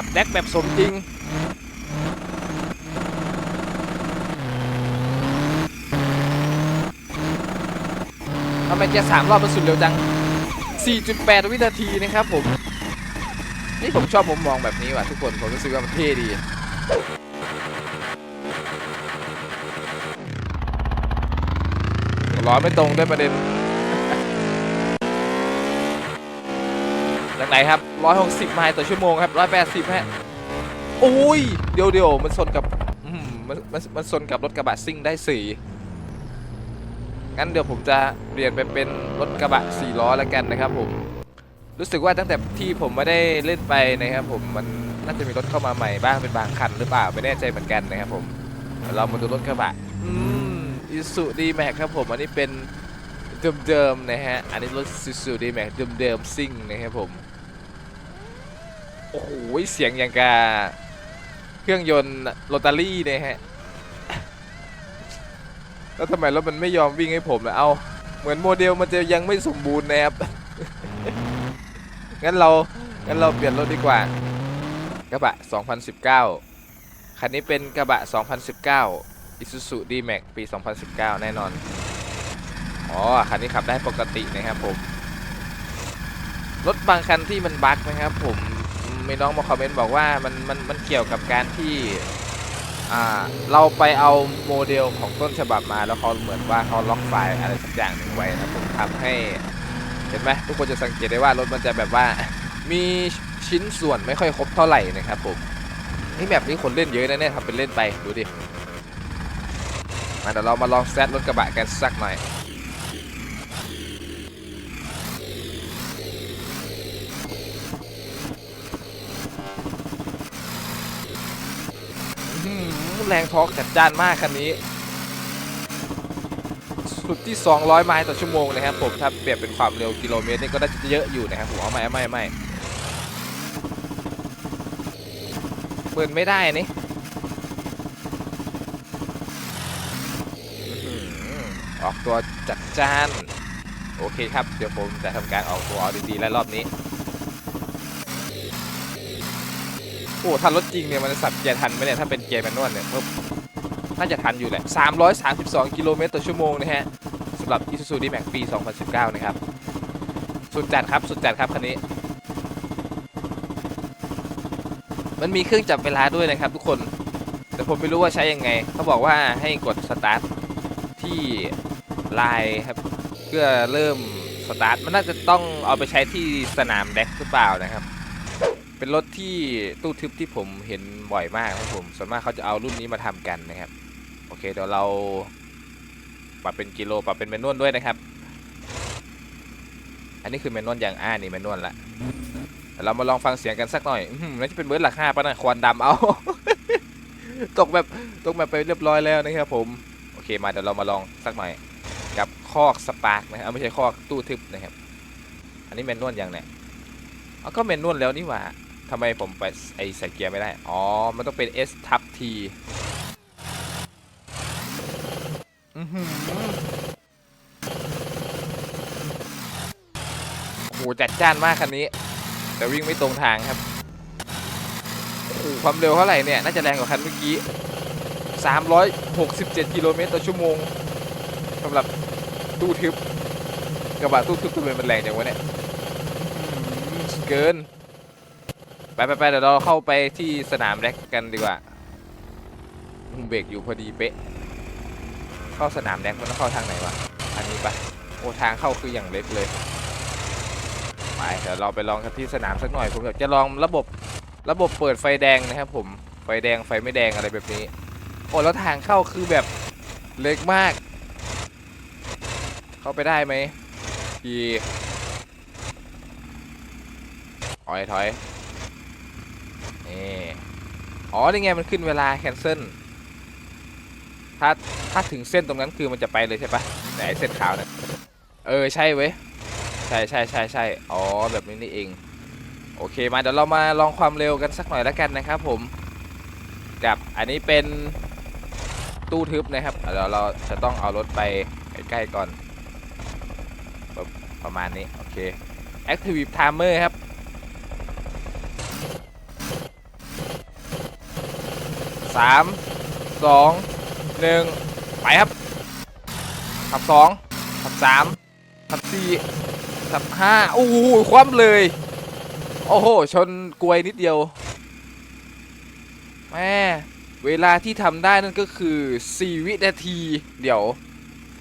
ขับแดกแบบสมจริง ทำไมจะสามรอบมันสุดเร็วจัง 4.8 วินาทีนะครับผม นี่ผมชอบมุมมองแบบนี้ว่ะทุกคน ผมรู้สึกว่ามันเท่ดีล้อไม่ตรงด้วยประเด็นจากไหนครับ 160 ไมล์ต่อชั่วโมงครับ 180 ฮะ โอ้ย เดี๋ยวเดี๋ยวมันชนกับมมันมันมันชนกับรถกระบะซิ่งได้สี่งั้นเดี๋ยวผมจะเปลี่ยนไปเป็นรถกระบะสี่ล้อแล้วกันนะครับผม รู้สึกว่าตั้งแต่ที่ผมไม่ได้เล่นไปนะครับผม มันน่าจะมีรถเข้ามาใหม่บ้างเป็นบางคันหรือเปล่าไม่แน่ใจเหมือนกันนะครับผมเดี๋ยวเรามาดูรถกระบะ อืมอิสุดีแม็กครับผม อันนี้เป็นเดิมๆนะฮะ อันนี้รถซูซูดีแม็กเดิมๆซิ่งนะครับผม โอ้โหเสียงอย่างกาเครื่องยนต์โรตารี่เนะฮะ แล้วทำไมรถมันไม่ยอมวิ่งให้ผมล่ะเอาเหมือนโมเดลมันจะยังไม่สมบูรณ์นะครับ งั้นเรางั้นเราเปลี่ยนรถดีกว่า กระบะ 2019 คันนี้เป็นกระบะ 2019 Isuzu D-Max ปี 2019 แน่นอน อ๋อ คันนี้ขับได้ปกตินะครับผม รถบางคันที่มันบั๊กนะครับผม มีน้องมาคอมเมนต์บอกว่ามันมันมันเกี่ยวกับการที่อ่าเราไปเอาโมเดลของต้นฉบับมาแล้วเขาเหมือนว่าเขาล็อกไฟล์อะไรสักอย่างหนึ่งไว้นะครับผมทำให้เห็นไหมทุกคนจะสังเกตได้ว่ารถมันจะแบบว่ามีชิ้นส่วนไม่ค่อยครบเท่าไหร่นะครับผมนี่แบบนี้คนเล่นเยอะนะเนี่ยทำเป็นเล่นไปดูดิมาเดี๋ยวเรามาลองแซดรถกระบะกันสักหน่อย แรงทอร์กจัดจ้านมากคันนี้ สุดที่ 200 ไมล์ต่อชั่วโมงนะครับผมถ้าเปรียบเป็นความเร็วกิโลเมตรนี่ก็น่าจะเยอะอยู่นะครับผมเอาไม่ไม่ไม่เปิดไม่ได้นี่ออหือออกตัวจัดจ้าน โอเคครับ เดี๋ยวผมจะทำการออกตัวเอาดีๆ และรอบนี้ โอ้ถ้ารถจริงเนี่ยมันจะสับเกียร์ทันไหมเนี่ยถ้าเป็นเกียร์แมนนวลเนี่ยน่าจะทันอยู่แหละ 332 กิโลเมตรต่อชั่วโมงนะฮะสำหรับ Isuzu D-Max ปี 2019 นะครับ สุดจัดครับ สุดจัดครับคันนี้ มันมีเครื่องจับเวลาด้วยนะครับทุกคน แต่ผมไม่รู้ว่าใช้ยังไง เขาบอกว่าให้กดสตาร์ทที่ไลน์ครับ เพื่อเริ่มสตาร์ท มันน่าจะต้องเอาไปใช้ที่สนามแดกหรือเปล่านะครับ เป็นรถที่ตู้ทึบที่ผมเห็นบ่อยมากครับผมส่วนมากเขาจะเอารุ่นนี้มาทำกันนะครับ โอเคเดี๋ยวเราปรับเป็นกิโลปรับเป็นแมนนวลด้วยนะครับ อันนี้คือแมนนวลอย่างอ่านี่แมนนวลละเรามาลองฟังเสียงกันสักหน่อยอืมน่าจะเป็นเบิร์ดหลักห้าปะนะควันดำเอา ตกแบบตกแบบไปเรียบร้อยแล้วนะครับผมโอเคมาเดี๋ยวเรามาลองสักหน่อย กับคอกสปาร์กนะครับไม่ใช่คอกตู้ทึบนะครับ อันนี้แมนนวลอย่างเนี่ยเอาก็แมนนวลแล้วนี่หว่า ทำไมผมไปไอใส่เกียร์ไม่ได้ อ๋อ มันต้องเป็น S ทับ T โอ้โห จัดจ้านมากคันนี้ แต่วิ่งไม่ตรงทางครับ โอ้โห ความเร็วเท่าไหร่เนี่ย น่าจะแรงกว่าคันเมื่อกี้ 367 กิโลเมตรต่อชั่วโมงสำหรับตู้ทึบกระบะตู้ทึบทำไมมันแรงจังวะเนี่ยเกิน ไปไปไปเดี๋ยวเราเข้าไปที่สนามแร็กกันดีกว่ามุมเบรกอยู่พอดีเป๊ะ เข้าสนามแร็กมันต้องเข้าทางไหนวะ อันนี้ปะโอ้ทางเข้าคืออย่างเล็กเลย ไปเดี๋ยวเราไปลองกันที่สนามสักหน่อย ผมอยากจะลองระบบระบบเปิดไฟแดงนะครับผม ไฟแดงไฟไม่แดงอะไรแบบนี้ โอ้แล้วทางเข้าคือแบบเล็กมาก เข้าไปได้ไหมทีถอยถอย นี่อ๋อนี่ไงมันขึ้นเวลาแคนเซิลถ้าถ้าถึงเส้นตรงนั้นคือมันจะไปเลยใช่ปะไหนเส้นขาวเนี่ยเออใช่เว้ยใช่ใช่ใช่ใช่อ๋อแบบนี้นี่เอง โอเคมาเดี๋ยวเรามาลองความเร็วกันสักหน่อยแล้วกันนะครับผมกับอันนี้เป็นตู้ทึบนะครับเดี๋ยวเราจะต้องเอารถไปใกล้ๆก่อนปึ๊บประมาณนี้ โอเค Active Timer ครับ สามสองหนึ่งไปครับขับสองขับสามขับสี่ขับห้าโอ้โหคว่ำเลย โอ้โห ชนกลวยนิดเดียวแม่เวลาที่ทำได้นั่นก็คือ 4 วินาที เดี๋ยว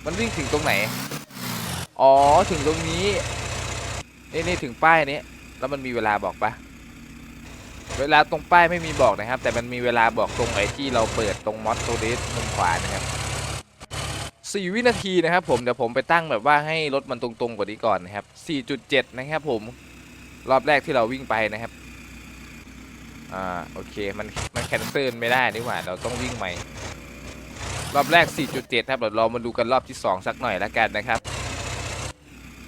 มันวิ่งถึงตรงไหน อ๋อ ถึงตรงนี้นี่นี่ถึงป้ายนี้ แล้วมันมีเวลาบอกปะ เวลาตรงป้ายไม่มีบอกนะครับ แต่มันมีเวลาบอกตรงไอ้ที่เราเปิดตรงมอสโตเดสมุมขวานะครับ4วินาทีนะครับ ผมเดี๋ยวผมไปตั้งแบบว่าให้รถมันตรงๆกว่านี้ก่อนนะครับ4.7 นะครับ ผมรอบแรกที่เราวิ่งไปนะครับอ่าโอเคมันมันแคนเซิลไม่ได้นี่หว่าเราต้องวิ่งใหม่รอบแรก 4.7 ครับเดี๋ยวเรามาดูกันรอบที่ 2 สักหน่อยแล้วกันนะครับ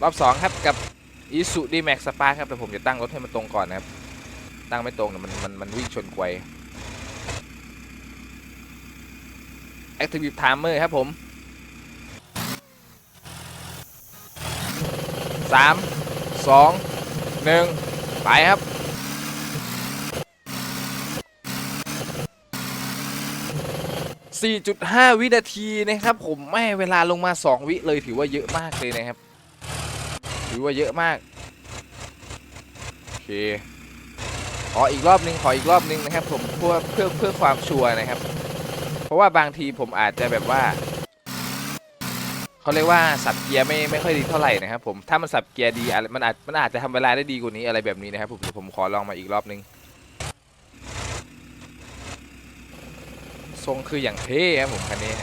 รอบ 2 ครับกับ i s u d m a x Spark ครับแต่ผมจะตั้งรถให้มันตรงก่อนนะครับ ตั้งไม่ตรงเนี่ยมันมันมันวิ่งชนกวย Active Timer ครับผมสามสองหนึ่งไปครับ 4.5 วินาทีนะครับผมแม่เวลาลงมา 2 วิเลยถือว่าเยอะมากเลยนะครับ ถือว่าเยอะมาก โอเค ขออีกรอบนึงขออีกรอบนึงนะครับผมเพื่อเพื่อเพื่อความชัวร์นะครับ เพราะว่าบางทีผมอาจจะแบบว่าเขาเรียกว่าสับเกียร์ไม่ไม่ค่อยดีเท่าไหร่นะครับผมถ้ามันสับเกียร์ดีอะไรมันอาจมันอาจจะทำเวลาได้ดีกว่านี้อะไรแบบนี้นะครับผมผมขอลองมาอีกรอบนึงทรงคืออย่างเท่ครับผมคันนี้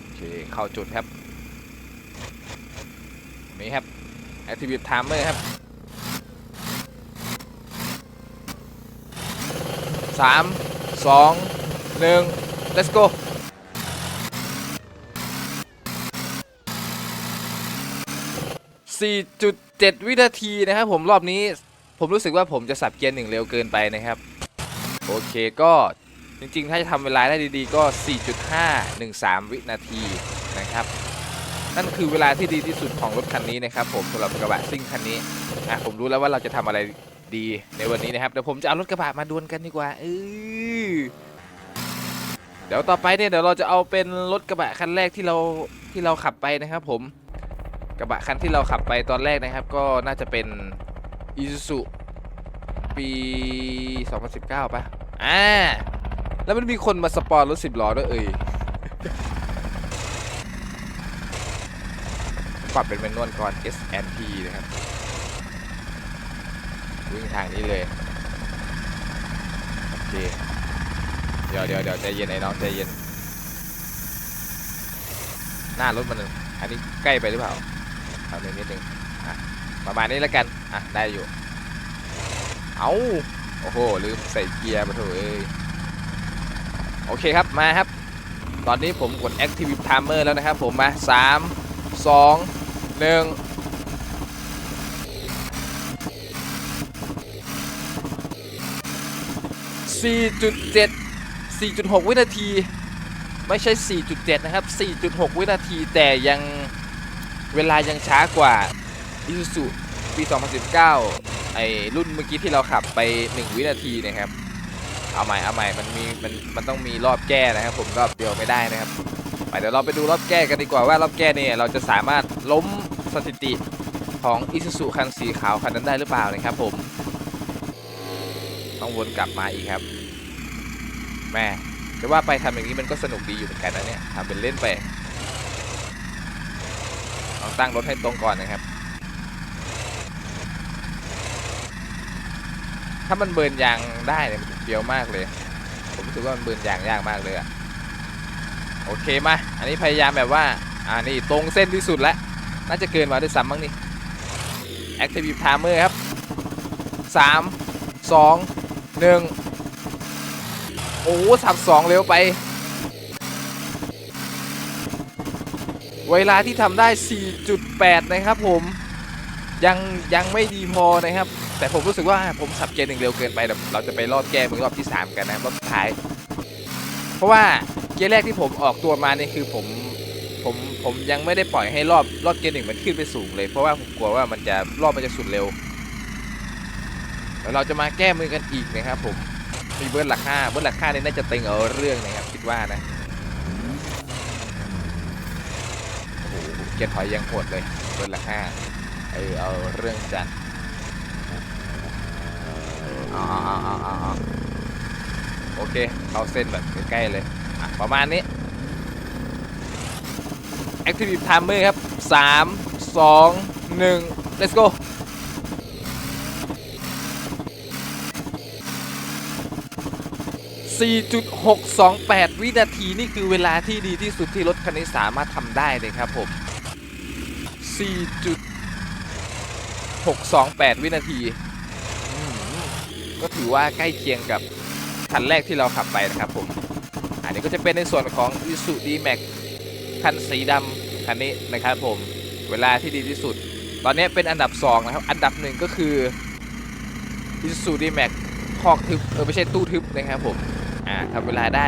โอเคเข้าจุดครับ นี่ครับ Activate Timer ครับสามสองหนึ่ง let's go 4.7 วินาทีนะครับผมรอบนี้ผมรู้สึกว่าผมจะสับเกียร์หนึ่งเร็วเกินไปนะครับ โอเคก็จริงๆ ถ้าจะทำเวลาได้ดีๆ ก็ 4.513 วินาทีนะครับ นั่นคือเวลาที่ดีที่สุดของรถคันนี้นะครับผมสำหรับกระบะซิ่งคันนี้อะผมรู้แล้วว่าเราจะทำอะไรดีในวันนี้นะครับเดี๋ยวผมจะเอารถกระบะมาดวลกันดีกว่าเออเดี๋ยวต่อไปเนี่ยเดี๋ยวเราจะเอาเป็นรถกระบะคันแรกที่เราที่เราขับไปนะครับ ผมกระบะคันที่เราขับไปตอนแรกนะครับ ก็น่าจะเป็น Isuzu ปี 2019ป่ะอ่าแล้วมันมีคนมาสปอนรถสิบล้อด้วยเอ่ย ปรับเป็นแมนนวลก่อน S&P นะครับวิ่งทางนี้เลยโอเคเดี๋ยวเดี๋ยวเดี๋ยวใจเย็นไอ้น้องใจเย็น หน้ารถมันอันนี้ใกล้ไปหรือเปล่าทำนิดนึงอะประมาณนี้แล้วกันอะได้อยู่เอาโอ้โหลืมใส่เกียร์มาเถอะเอ้ยโอเคครับมาครับ ตอนนี้ผมกด Active Timer แล้วนะครับผมมา3 2 1 4.7 4.6วินาที ไม่ใช่4.7นะครับ4.6วินาทีแต่ยังเวลายังช้ากว่า Isuzu ปี 2019 ไอ้รุ่นเมื่อกี้ที่เราขับไป 1 วินาทีนะครับ เอาใหม่เอาใหม่มันมีมันมันต้องมีรอบแก้นะครับ ผมรอบเดียวไม่ได้นะครับไปเดี๋ยวเราไปดูรอบแก้กันดีกว่าว่ารอบแก้เนี่ยเราจะสามารถล้ม สถิติของ Isuzu คันสีขาวคันนั้นได้หรือเปล่านะครับผม ต้องวนกลับมาอีกครับแม่จะว่าไปทำอย่างนี้มันก็สนุกดีอยู่เหมือนกันนะเนี่ยทำเป็นเล่นไปต้องตั้งรถให้ตรงก่อนนะครับ ถ้ามันเบิร์นยางได้เนี่ยมันเฟี้ยวมากเลย ผมรู้สึกว่ามันเบิร์นยางยากมากเลยอะโอเคมา อันนี้พยายามแบบว่า อ่านี่ตรงเส้นที่สุดแล้ว น่าจะเกินมาด้วยซ้ำมั้งนี่ Active Timer ครับ 3 2 1 โอ้สับสองเร็วไป เวลาที่ทำได้ 4.8 นะครับผม ยังยังไม่ดีพอนะครับ แต่ผมรู้สึกว่าผมสับเกียร์หนึ่งเร็วเกินไปเดี๋ยวเราจะไปรอบแก้มือรอบที่ 3 กันนะรอบท้าย เพราะว่าเกียร์แรกที่ผมออกตัวมานี่คือผม ผมผมยังไม่ได้ปล่อยให้รอบรอบเกียร์หนึ่งมันขึ้นไปสูงเลย เพราะว่าผมกลัวว่ามันจะรอบมันจะสุดเร็วแล้วเราจะมาแก้มือกันอีกนะครับ ผมมีเบิร์ดหลักห้าเบิร์ดหลักห้านี่น่าจะเตึงเอาเรื่องนะครับคิดว่านะโอ้โหเกียร์ถอยยังโหดเลยเบิร์ดหลักห้าเออเอาเรื่องจัดเอาเอาเอาเอาเอาเอาโอเคเข้าเส้นแบบใกล้ๆเลยอะประมาณนี้ Active Timer ครับ 3 2 1 let's go 4.628 วินาทีนี่คือเวลาที่ดีที่สุดที่รถคันนี้สามารถทำได้เลยครับผม 4.628 วินาที ก็ถือว่าใกล้เคียงกับคันแรกที่เราขับไปนะครับผม อันนี้ก็จะเป็นในส่วนของ i s u D-Max คันสีดำคันนี้นะครับผมเวลาที่ดีที่สุด ตอนนี้เป็นอันดับ 2 นะครับ อันดับหนึ่งก็คือ i s u D-Max คอกทึบเออไม่ใช่ตู้ทึบนะครับผมอ่าทำเวลาได้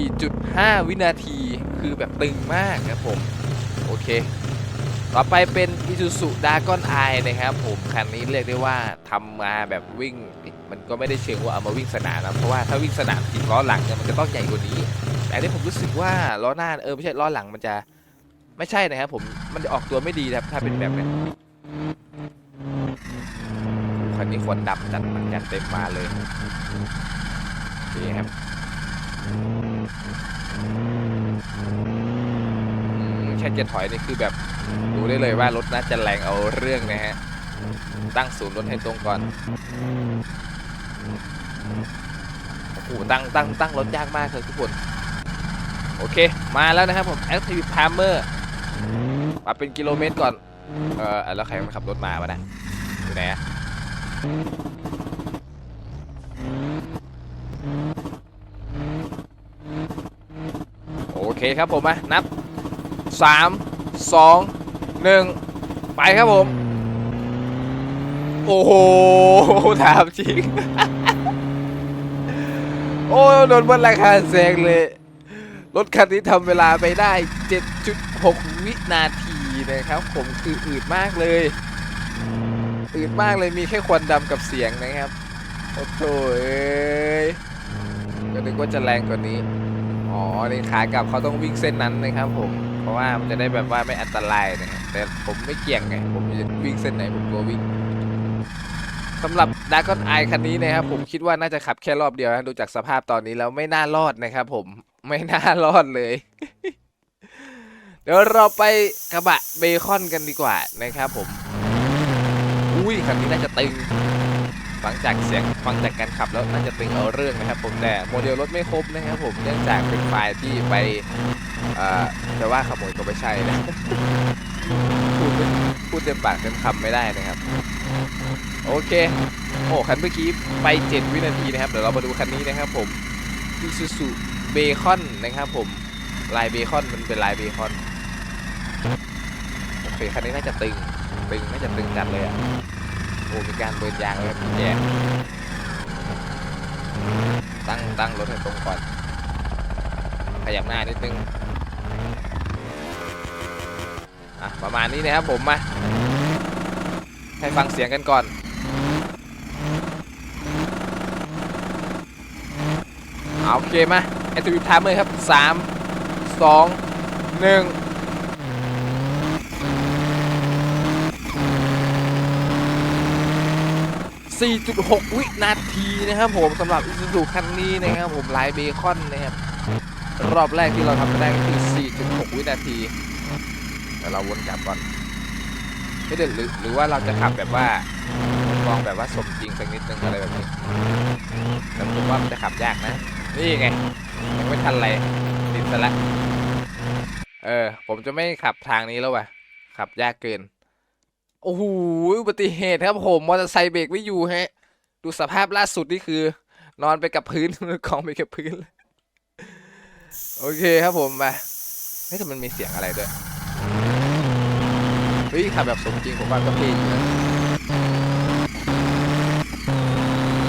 4.5 วินาทีคือแบบตึงมากครับผมโอเค ต่อไปเป็น Isuzu Dragon Eye นะครับผมคันนี้เรียกได้ว่าทำมาแบบวิ่ง มันก็ไม่ได้เชิงว่าเอามาวิ่งสนามนะเพราะว่าถ้าวิ่งสนามจริงล้อหลังเนี่ยมันจะต้องใหญ่กว่านี้ แต่อันนี้ผมรู้สึกว่าล้อหน้าเออไม่ใช่ล้อหลังมันจะไม่ใช่นะครับผมมันจะออกตัวไม่ดีครับถ้าเป็นแบบนี้คันนี้ควันดำจัดมันจัดเต็มมาเลยนี่ครับแค่จะถอยนี่คือแบบดูได้เลยว่ารถน่าจะแรงเอาเรื่องนะฮะตั้งศูนย์รถให้ตรงก่อน โอ้โหตั้งตั้งตั้งรถยากมากเลยทุกคน โอเค มาแล้วนะครับผม Active Timer มาเป็นกิโลเมตรก่อน เออแล้วใครมันขับรถมาวะนะอยู่ไหนอะโอเคครับผมมานับ 3 2 1 ไปครับผม โอ้โหถามจริง โอ้โดนบนราคาแซงเลย รถคันนี้ทำเวลาไปได้ 7.6 วินาทีนะครับ ผมคืออืดมากเลย อืดมากเลยมีแค่ควันดำกับเสียงนะครับ โอ้โหเอ้ยก็นึกว่าจะแรงกว่านี้ อ๋อในขากลับเขาต้องวิ่งเส้นนั้นนะครับผม เพราะว่ามันจะได้แบบว่าไม่อันตรายนะครับแต่ผมไม่เกี่ยงไง ผมจะวิ่งเส้นไหนผมก็วิ่ง สำหรับดากอนไอคันนี้นะครับผมคิดว่าน่าจะขับแค่รอบเดียวนะดูจากสภาพตอนนี้แล้วไม่น่ารอดนะครับผมไม่น่ารอดเลย เดี๋ยวเราไปกระบะเบคอนกันดีกว่านะครับผมอุ้ยคันนี้น่าจะตึงฟังจากเสียงฟังจากการขับแล้วน่าจะตึงเอาเรื่องนะครับ ผมแต่โมเดลรถไม่ครบนะครับผมเนื่องจากเป็นไฟล์ที่ไปอ่อจะว่าขโมยก็ไม่ใช่นะพูดพูดเต็มปากเต็มคำไม่ได้นะครับ โอเค โอ้ คันเมื่อกี้ไป 7 วินาทีนะครับ เดี๋ยวเรามาดูคันนี้นะครับผม Isuzu Bacon นะครับผม ลายเบคอนมันเป็นลายเบคอน โอเค คันนี้น่าจะตึง ตึง น่าจะตึงจัดเลยอะ โอ้ มีการเบิร์นยางเลยครับพี่ตั้ง ตั้งรถให้ตรงก่อน ขยับหน้านิดนึง อะ ประมาณนี้นะครับผมมา ให้ฟังเสียงกันก่อน เอาโอเคมาแอคทีฟไทม์เลยครับ 3 2 1 4.6 วินาทีนะครับผมสำหรับอิซูซูคันนี้นะครับผมลายเบคอนนะครับรอบแรกที่เราทำได้ก็คือ 4.6 วินาทีเดี๋ยวเราวนกลับก่อน ไม่เด็ดหรือหรือว่าเราจะขับแบบว่ามองแบบว่าสมจริงสักนิดนึงอะไรแบบนี้แต่ผมว่ามันจะขับยากนะ นี่ไงยังไม่ทันไรติดซะละเออ ผมจะไม่ขับทางนี้แล้วว่ะ ขับยากเกิน โอ้โหอุบัติเหตุครับผมมอเตอร์ไซค์เบรกไม่อยู่ฮะ ดูสภาพล่าสุดนี่คือ นอนไปกับพื้นกองไปกับพื้น โอเคครับผมมาเฮ้ยแต่มันมีเสียงอะไรด้วย เฮ้ยขับแบบสมจริงผมว่าก็เท่อยู่นะ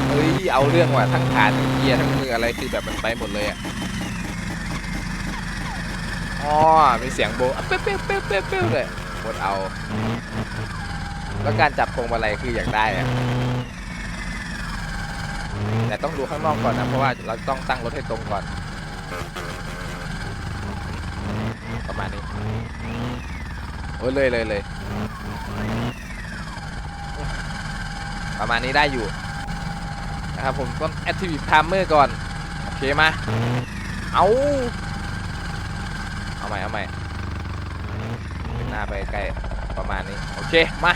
เฮ้ยเอาเรื่องว่ะทั้งฐานทั้งเกียร์ทั้งมืออะไรคือแบบมันไปหมดเลยอะอ๋อมีเสียงโบเป๊ะเป๊ะเป๊ะเป๊ะเป๊ะเลยหมดเอา แล้วการจับพวงมาลัยคืออยากได้อะแต่ต้องดูข้างนอกก่อนนะเพราะว่าเราต้องตั้งรถให้ตรงก่อนประมาณนี้ โอ้ยเลยเลยเลยประมาณนี้ได้อยู่นะครับผมต้น Active Timer ก่อน โอเคมา เอาเอาใหม่เอาใหม่นหน้าไปใกล้ประมาณนี้ โอเค มา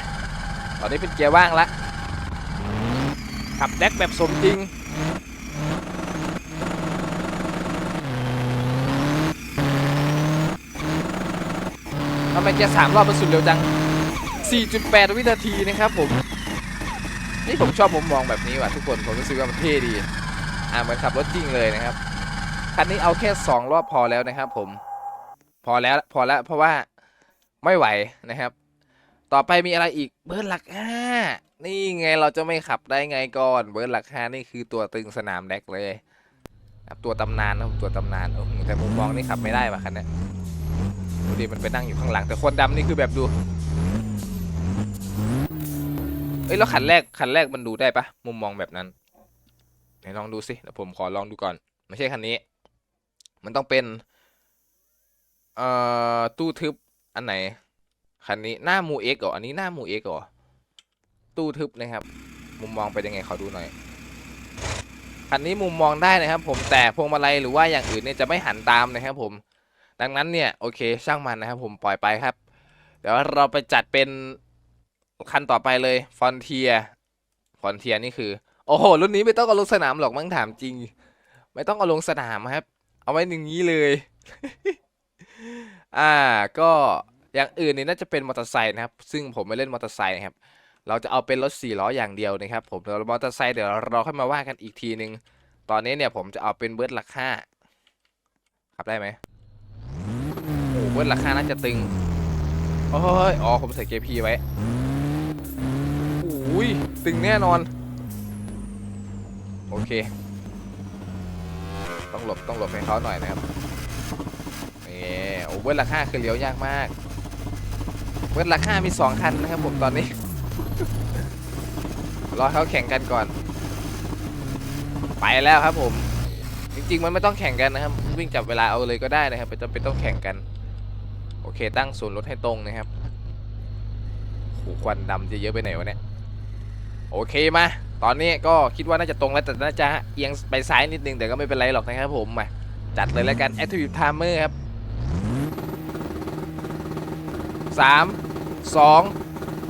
ตอนนี้เป็นเกียร์ว่างล้วขับแดกแบบสมจริง ทำไมเกียร์สามรอบมันสุดเร็วจัง 4.8 วินาทีนะครับผม นี่ผมชอบมุมมองแบบนี้ว่ะทุกคน ผมรู้สึกว่ามันเท่ดี อ่าเหมือนขับรถจริงเลยนะครับ คันนี้เอาแค่ 2 รอบพอแล้วนะครับผม พอแล้วพอแล้วเพราะว่าไม่ไหวนะครับ ต่อไปมีอะไรอีกเบิร์ดหลักห้านี่ไงเราจะไม่ขับได้ไงก่อนเบิร์ดหลักห้านี่คือตัวตึงสนามแดกเลยตัวตำนานนะตัวตำนานโอ้แต่มุมมองนี่ขับไม่ได้ว่ะคันเนี้ย ดูดิมันไปนั่งอยู่ข้างหลัง แต่คนดำนี่คือแบบดู เอ้ยแล้วคันแรกคันแรกมันดูได้ปะมุมมองแบบนั้นไหนลองดูสิเดี๋ยวผมขอลองดูก่อน ไม่ใช่คันนี้ มันต้องเป็น เอ่อตู้ทึบอันไหนคันนี้หน้ามูเอ็กเหรออันนี้หน้ามูเอ็กเหรอตู้ทึบนะครับ มุมมองเป็นยังไงขอดูหน่อยคันนี้มุมมองได้นะครับ ผมแต่พวงมาลัยหรือว่าอย่างอื่นเนี่ยจะไม่หันตามนะครับผม ดังนั้นเนี่ยโอเคช่างมันนะครับผมปล่อยไปครับ เดี๋ยวเราไปจัดเป็นคันต่อไปเลยฟอนเทียฟอนเทียนี่คือ โอ้โหรุ่นนี้ไม่ต้องเอาลงสนามหรอกมั้งถามจริง ไม่ต้องเอาลงสนามครับ เอาไว้อย่งนี้เลย อ่าก็อย่างอื่นนี่น่าจะเป็นมอเตอร์ไซค์นะครับ ซึ่งผมไม่เล่นมอเตอร์ไซค์ครับเราจะเอาเป็นรถสี่ล้ออย่างเดียวนะครับผมเดี๋ยวมอเตอร์ไซค์เดี๋ยวเราค่อยมาว่ากันอีกทีนึง ตอนนี้เนี่ยผมจะเอาเป็นเบิร์ดราคาขับได้ไหม เบิร์ดราคาน่าจะตึงโอ้ยอ๋อผมใส่เกพีไว้โอ้ยตึงแน่นอน โอเค ต้องหลบต้องหลบให้เขาหน่อยนะครับนี่โอ้เบิร์ดราคาคือเลี้ยวยากมากเบิร์ดราคามีสองคันนะครับผมตอนนี้รอเขาแข่งกันก่อน ไปแล้วครับผม จริงๆมันไม่ต้องแข่งกันนะครับ วิ่งจับเวลาเอาเลยก็ได้นะครับไม่จำเป็นต้องแข่งกัน โอเค ตั้งศูนย์รถให้ตรงนะครับโหควันดำจะเยอะไปไหนวะเนี่ย โอเคมา ตอนนี้ก็คิดว่าน่าจะตรงแล้วแต่น่าจะเอียงไปซ้ายนิดนึงแต่ก็ไม่เป็นไรหรอกนะครับผมมาจัดเลยแล้วกัน Active Timer ครับสามสอง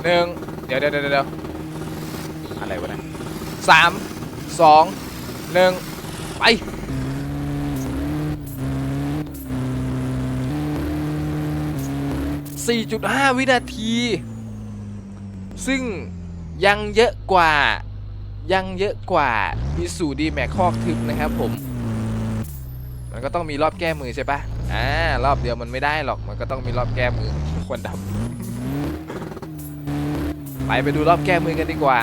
หนึ่งเดี๋ยวเดี๋ยวเดี๋ยวเดี๋ยวอะไรวะเนะสามสองหนึ่งไป 4.5 วินาที ซึ่งยังเยอะกว่ายังเยอะกว่ามีสูดีแม็กคอกทึบนะครับผม มันก็ต้องมีรอบแก้มือใช่ปะอ่ารอบเดียวมันไม่ได้หรอก มันก็ต้องมีรอบแก้มือควนดำไปไปดูรอบแก้มือกันดีกว่า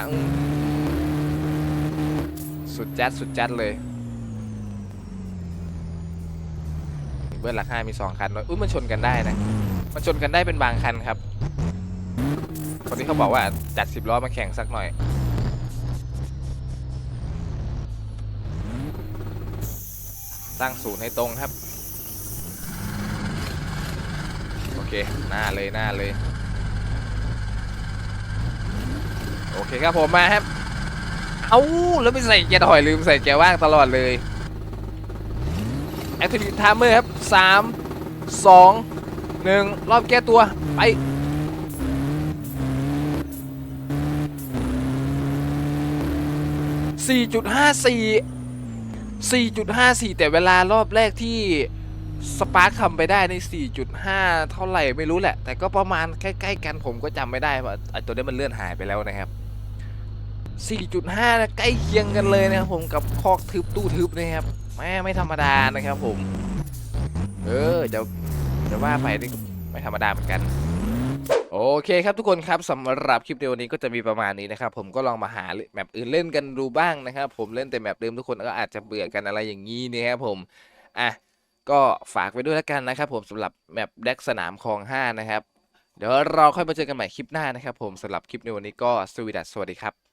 สุดจัดสุดจัดเลยเบิร์ดราคามี2คันด้วยอุ้ยมันชนกันได้นะ มันชนกันได้เป็นบางคันครับ คนที่เขาบอกว่าจัด10ล้อมาแข่งสักหน่อย ตั้งศูนย์ให้ตรงครับ โอเค หน้าเลยหน้าเลย โอเคครับผมมาครับ เอาแล้วไม่ใส่เกียร์ถอยลืมใส่เกียร์ว่างตลอดเลย Active Timer ครับ 3 2 1รอบแก้ตัว ไป 4.54 4.54 แต่เวลารอบแรกที่สปาร์คทำไปได้ใน 4.5 เท่าไหร่ไม่รู้แหละ แต่ก็ประมาณใกล้ๆกันผมก็จำไม่ได้ว่าไอตัวนี้มันเลื่อนหายไปแล้วนะครับ 4.5นะใกล้เคียงกันเลยนะครับผมกับคอกทึบตู้ทึบนะครับแม่ไม่ธรรมดานะครับผม เออจะ จะว่าไปนี่ไม่ธรรมดาเหมือนกันโอเคครับทุกคนครับสำหรับคลิปในวันนี้ก็จะมีประมาณนี้นะครับผมก็ลองมาหาแมปอื่นเล่นกันดูบ้างนะครับผมเล่นแต่แมปเดิมทุกคนก็อาจจะเบื่อกันอะไรอย่างนี้นะครับผมอะก็ฝากไว้ด้วยแล้วกันนะครับผมสำหรับแมปแดกสนามคลอง5นะครับเดี๋ยวเราค่อยมาเจอกันใหม่คลิปหน้านะครับผมสำหรับคลิปในวันนี้ก็สวัสดีครับ